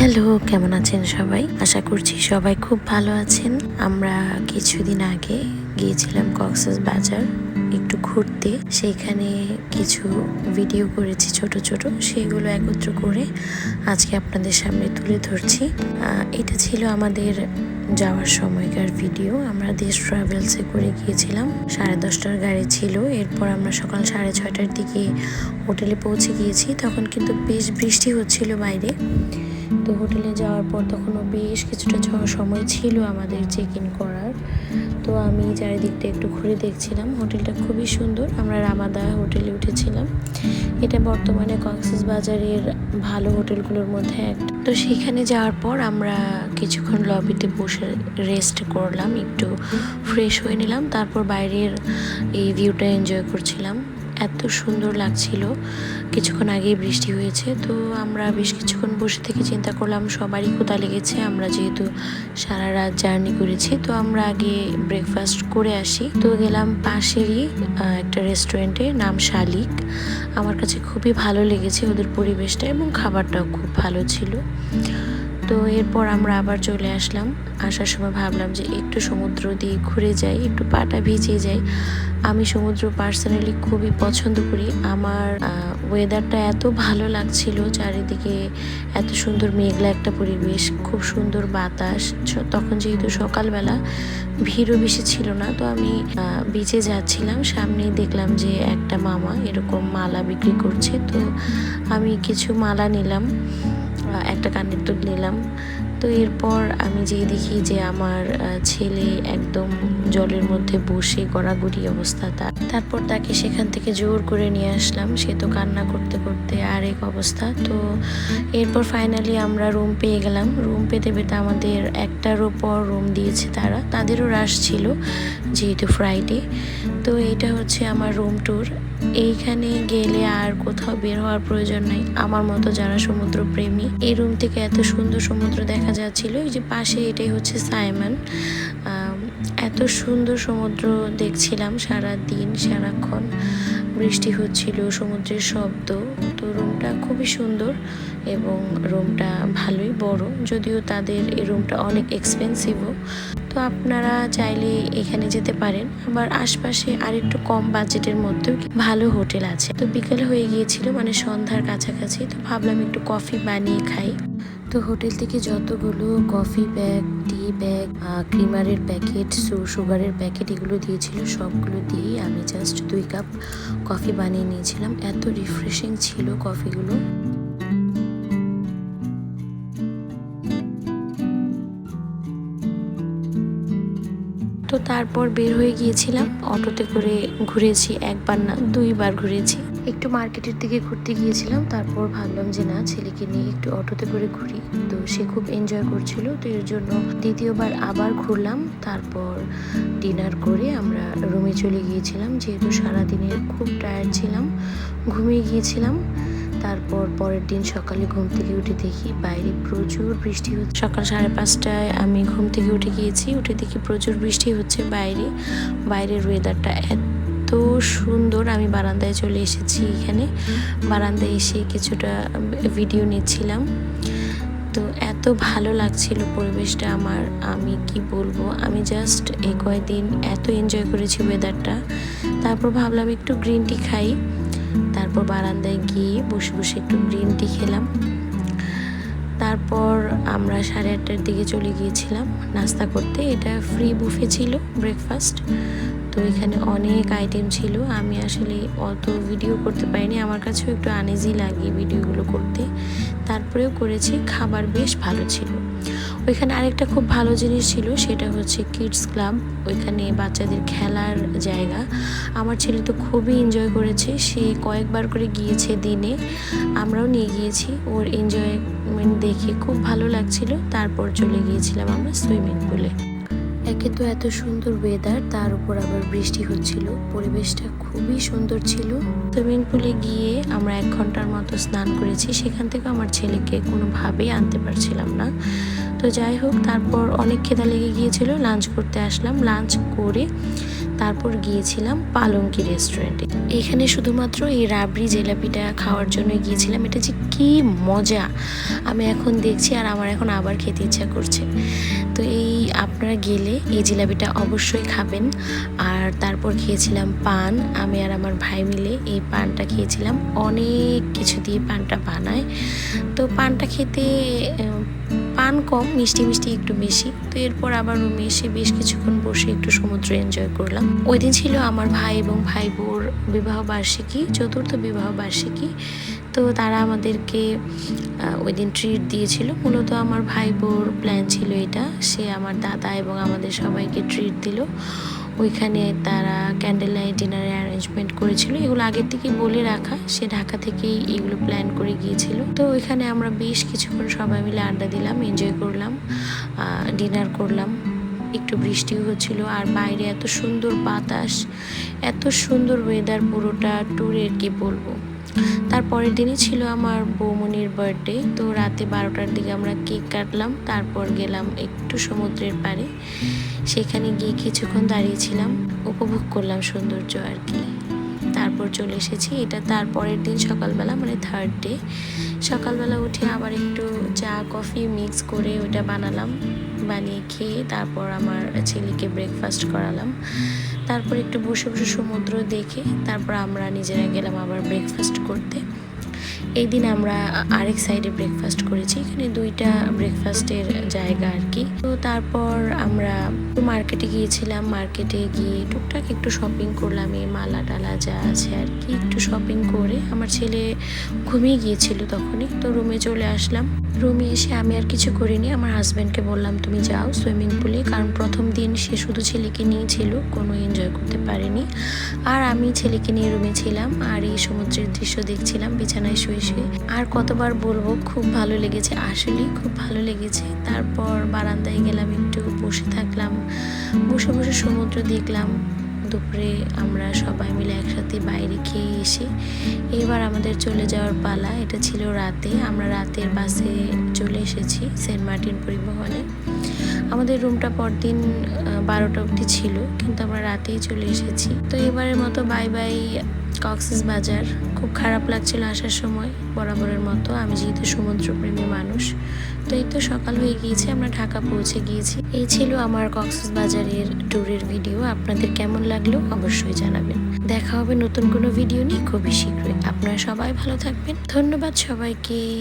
Hello, কেমন আছেন সবাই? আশা করছি সবাই খুব ভালো আছেন। আমরা কিছুদিন আগে গিয়েছিলাম কক্সেস বাজার একটু ঘুরতে। সেইখানে কিছু ভিডিও করেছি ছোট ছোট, সেগুলো একত্র করে আজকে আপনাদের সামনে তুলে ধরছি। এটা ছিল আমাদের যাওয়ার সময়কার ভিডিও। আমরা দেশ ট্রাভেলসে করে গিয়েছিলাম। সাড়ে দশটার গাড়ি ছিল। এরপর আমরা সকাল সাড়ে ছয়টার দিকে হোটেলে পৌঁছে গিয়েছি। তখন কিন্তু বেশ বৃষ্টি হচ্ছিল বাইরে। তো হোটেলে যাওয়ার পর তখনও বেশ কিছুটা সময় ছিল আমাদের চেক ইন করার। তো আমি চারিদিকটা একটু ঘুরে দেখছিলাম। হোটেলটা খুবই সুন্দর। আমরা রামাদা হোটেলে উঠেছিলাম। এটা বর্তমানে কক্সেস বাজারের ভালো হোটেলগুলোর মধ্যে একটা তো সেখানে যাওয়ার পর আমরা কিছুক্ষণ লবিতে বসে রেস্ট করলাম। একটু ফ্রেশ হয়ে নিলাম। তারপর বাইরের এই ভিউটা এনজয় করছিলাম। এত সুন্দর লাগছিল। কিছুক্ষণ আগেই বৃষ্টি হয়েছে, তো আমরা বেশ কিছুক্ষণ বসে থেকে চিন্তা করলাম সবারই কোথা লেগেছে, আমরা যেহেতু সারা রাত জার্নি করেছি, তো আমরা আগে ব্রেকফাস্ট করে আসি। তো গেলাম পাশেরই একটা রেস্টুরেন্টে নাম শালিক। আমার কাছে খুবই ভালো লেগেছে ওদের পরিবেশটা এবং খাবারটাও খুব ভালো ছিল। তো এরপর আমরা আবার চলে আসলাম। আসার সময় ভাবলাম যে একটু সমুদ্র দিয়ে ঘুরে যাই, একটু পাটা ভিজিয়ে যাই। আমি সমুদ্র পার্সোনালি খুবই পছন্দ করি। আমার ওয়েদারটা এত ভালো লাগছিল, চারিদিকে এত সুন্দর মেঘলা একটা পরিবেশ, খুব সুন্দর বাতাস। তখন যেহেতু সকালবেলা ভিড়ও বেশি ছিল না, তো আমি বিচে যাচ্ছিলাম। সামনেই দেখলাম যে একটা মামা এরকম মালা বিক্রি করছে। তো আমি কিছু মালা নিলাম। একটা কানের দুল নিলাম। তো এরপর আমি যেয়ে দেখি যে আমার ছেলে একদম জলের মধ্যে বসে গড়াগড়ি অবস্থা তার। তারপর তাকে সেখান থেকে জোর করে নিয়ে আসলাম। সে তো কান্না করতে করতে আরেক অবস্থা। তো এরপর ফাইনালি আমরা রুম পেয়ে গেলাম। রুম পেতে পেতে আমাদের একটার ওপর রুম দিয়েছে তারা। তাদেরও রাশ ছিল যেহেতু ফ্রাইডে তো এটা হচ্ছে আমার রুম ট্যুর এইখানে গেলে আর কোথাও বের হওয়ার প্রয়োজন নাই। আমার মতো যারা সমুদ্র প্রেমী এই রুম থেকে এত সুন্দর সমুদ্র দেখা যাচ্ছিল। এই যে পাশে এটাই হচ্ছে সাইমন। এত সুন্দর সমুদ্র দেখছিলাম সারা দিন সারাক্ষণ। বৃষ্টি হচ্ছিল, সমুদ্রের শব্দ। তো রুমটা খুবই সুন্দর এবং রুমটা ভালোই বড়। যদিও তাদের এই রুমটা অনেক এক্সপেন্সিভও তো আপনারা চাইলে এখানে যেতে পারেন। আবার আশপাশে আরেকটু কম বাজেটের মধ্যেও ভালো হোটেল আছে। তো বিকেল হয়ে গিয়েছিল মানে সন্ধ্যার কাছাকাছি। তো ভাবলাম একটু কফি বানিয়ে খাই। তো হোটেল থেকে যতগুলো কফি ব্যাগ, টি ব্যাগ ক্রিমারের প্যাকেট সুগারের প্যাকেট এগুলো দিয়েছিল, সবগুলো দিয়ে আমি জাস্ট দুই কাপ কফি বানিয়ে নিয়েছিলাম। এত রিফ্রেশিং ছিল কফিগুলো। তারপর বের হয়ে গিয়েছিলাম। অটোতে করে ঘুরেছি, একবার না, দুইবার ঘুরেছি। একটু মার্কেটের দিকে ঘুরতে গিয়েছিলাম, তারপর ভাবলাম যে না, ছেলেকে নিয়ে একটু অটোতে করে ঘুরি। তো সে খুব এনজয় করছিল, তো এর জন্য দ্বিতীয়বার আবার ঘুরলাম। তারপর ডিনার করে আমরা রুমে চলে গিয়েছিলাম, যেহেতু সারাদিনের খুব টায়ার্ড ছিলাম, ঘুমিয়ে গিয়েছিলাম। তারপর পরের দিন সকালে ঘুম থেকে উঠে দেখি বাইরে প্রচুর বৃষ্টি হচ্ছে। সকাল সাড়ে পাঁচটায় আমি ঘুম থেকে উঠে গিয়েছি, উঠে দেখি প্রচুর বৃষ্টি হচ্ছে বাইরে। বাইরের ওয়েদারটা এত সুন্দর, আমি বারান্দায় চলে এসেছি এখানে। বারান্দায় এসে কিছুটা ভিডিও নিচ্ছিলাম। তো এত ভালো লাগছিল পরিবেশটা আমার, আমি কি বলব? আমি জাস্ট এই কয়েকদিন এত এনজয় করেছি ওয়েদারটা তারপর ভাবলাম একটু গ্রিন টি খাই। তারপর বারান্দায় গিয়ে বসে বসে একটু গ্রিন টি খেলাম। তারপর আমরা সাড়ে আটটার দিকে চলে গিয়েছিলাম নাস্তা করতে। এটা ফ্রি বুফে ছিল ব্রেকফাস্ট তো এখানে অনেক আইটেম ছিল। আমি আসলে অত ভিডিও করতে পারিনি। আমার কাছেও একটু আনইজি লাগে ভিডিওগুলো করতে। তারপরেও করেছি, খাবার বেশ ভালো ছিল। ওইখানে আরেকটা খুব ভালো জিনিস ছিল, সেটা হচ্ছে কিডস ক্লাব ওইখানে বাচ্চাদের খেলার জায়গা। আমার ছেলে তো খুবই এনজয় করেছে। সে কয়েকবার করে গিয়েছে দিনে। আমরাও নিয়ে গিয়েছি। ওর এনজয়মেন্ট দেখে খুব ভালো লাগছিল। তারপর চলে গিয়েছিলাম আমরা সুইমিং পুলে একে তো এত সুন্দর ওয়েদার তার উপর আবার বৃষ্টি হচ্ছিল। পরিবেশটা খুবই সুন্দর ছিল। সুইমিং পুলে গিয়ে আমরা এক ঘণ্টার মতো স্নান করেছি। সেখান থেকে আমার ছেলেকে কোনোভাবেই আনতে পারছিলাম না। তো যাই হোক, তারপর অনেক খেদা লেগে গিয়েছিল। লাঞ্চ করতে আসলাম। লাঞ্চ করে তারপর গিয়েছিলাম পালঙ্কি রেস্টুরেন্টে এখানে শুধুমাত্র এই রাবড়ি জিলাপিটা খাওয়ার জন্য গিয়েছিলাম। এটা যে কি মজা! আমি এখন দেখছি আর আমার এখন আবার খেতে ইচ্ছা করছে। তো এই আপনারা গেলে এই জিলাপিটা অবশ্যই খাবেন। আর তারপর খেয়েছিলাম পান। আমি আর আমার ভাই মিলে এই পানটা খেয়েছিলাম। অনেক কিছু দিয়ে পানটা বানায়। তো পানটা খেতে পান কম, মিষ্টি মিষ্টি একটু বেশি। তো এরপর আবার রুমে এসে বেশ কিছুক্ষণ বসে একটু সমুদ্র এনজয় করলাম। ওই দিন ছিল আমার ভাই এবং ভাই বোর বিবাহ বার্ষিকী, চতুর্থ বিবাহ বার্ষিকী। তো তারা আমাদেরকে ওই দিন ট্রিট দিয়েছিল। মূলত আমার ভাই বোর প্ল্যান ছিল এটা। সে আমার দাদা এবং আমাদের সবাইকে ট্রিট দিল। ওইখানে তারা ক্যান্ডেল লাইট ডিনারের অ্যারেঞ্জমেন্ট করেছিল। এগুলো আগের থেকে বলে রাখা। সে ঢাকা থেকেই এগুলো প্ল্যান করে গিয়েছিল। তো ওইখানে আমরা বেশ কিছুক্ষণ সবাই মিলে আড্ডা দিলাম এনজয় করলাম ডিনার করলাম। একটু বৃষ্টিও হচ্ছিল। আর বাইরে এত সুন্দর বাতাস, এত সুন্দর ওয়েদার পুরোটা ট্যুরের কি বলব? তারপরের দিনই ছিল আমার বৌমনির বার্থডে, তো রাতে বারোটার দিকে আমরা কেক কাটলাম, তারপর গেলাম একটু সমুদ্রের পাড়ে। সেখানে গিয়ে কিছুক্ষণ দাঁড়িয়েছিলাম, উপভোগ করলাম সৌন্দর্য আর কি। তারপর চলে এসেছি, এটা তারপরের দিন সকালবেলা মানে থার্ড ডে সকালবেলা উঠে আবার একটু চা, কফি মিক্স করে ওটা বানালাম। বানিয়ে খেয়ে তারপর আমার ছেলেকে ব্রেকফাস্ট করালাম। তারপর একটু বসে বসে সমুদ্র দেখে তারপর আমরা নিজেরা গেলাম আবার ব্রেকফাস্ট করতে। এই দিন আমরা আরেক সাইডে ব্রেকফাস্ট করেছি, এখানে দুইটা ব্রেকফাস্টের জায়গা আর কি। তো তারপর আমরা মার্কেটে গিয়েছিলাম মার্কেটে গিয়ে টুকটাক একটু শপিং করলাম, এই মালা টালা যা আছে আর কি, একটু শপিং করে আমার ছেলে ঘুমিয়ে গিয়েছিল তখনই, তো রুমে চলে আসলাম। রুমে এসে আমি আর কিছু করিনি, আমার হাজব্যান্ডকে বললাম, তুমি যাও সুইমিং পুলে কারণ প্রথম দিন সে শুধু ছেলেকে নিয়েছিল কোনো এনজয় করতে পারেনি। আর আমি ছেলেকে নিয়ে রুমে ছিলাম, আর এই সমুদ্রের দৃশ্য দেখছিলাম, বিছানায় শুয়ে শুয়ে আর কতবার বলব, খুব ভালো লেগেছে আসলেই খুব ভালো লেগেছে। তারপর বারান্দায় গেলাম, একটু বসে থাকলাম, বসে বসে সমুদ্র দেখলাম। দুপুরে আমরা সবাই মিলে একসাথে বাইরে খেয়ে এসে এবার আমাদের চলে যাওয়ার পালা, এটা ছিল রাতে। আমরা রাতের বাসে চলে এসেছি সেন্ট মার্টিন পরিবহনে। আমাদের রুমটা পরদিন বারোটা অবধি ছিল, কিন্তু আমরা রাতেই চলে এসেছি। তো এবারের মতো বাই বাই কক্সেস বাজার। খুব খারাপ লাগছিল আসার সময়, বরাবরের মতো। আমি যেহেতু সমুদ্রপ্রেমী মানুষ, তো এই তো সকাল হয়ে গিয়েছে, আমরা ঢাকা পৌঁছে গিয়েছি। এই ছিল আমার কক্সেস বাজারের ট্যুরের ভিডিও। আপনাদের কেমন লাগল অবশ্যই জানাবেন। দেখা হবে নতুন কোনো ভিডিও নিয়ে খুবই শীঘ্রই। আপনারা সবাই ভালো থাকবেন। ধন্যবাদ সবাইকে।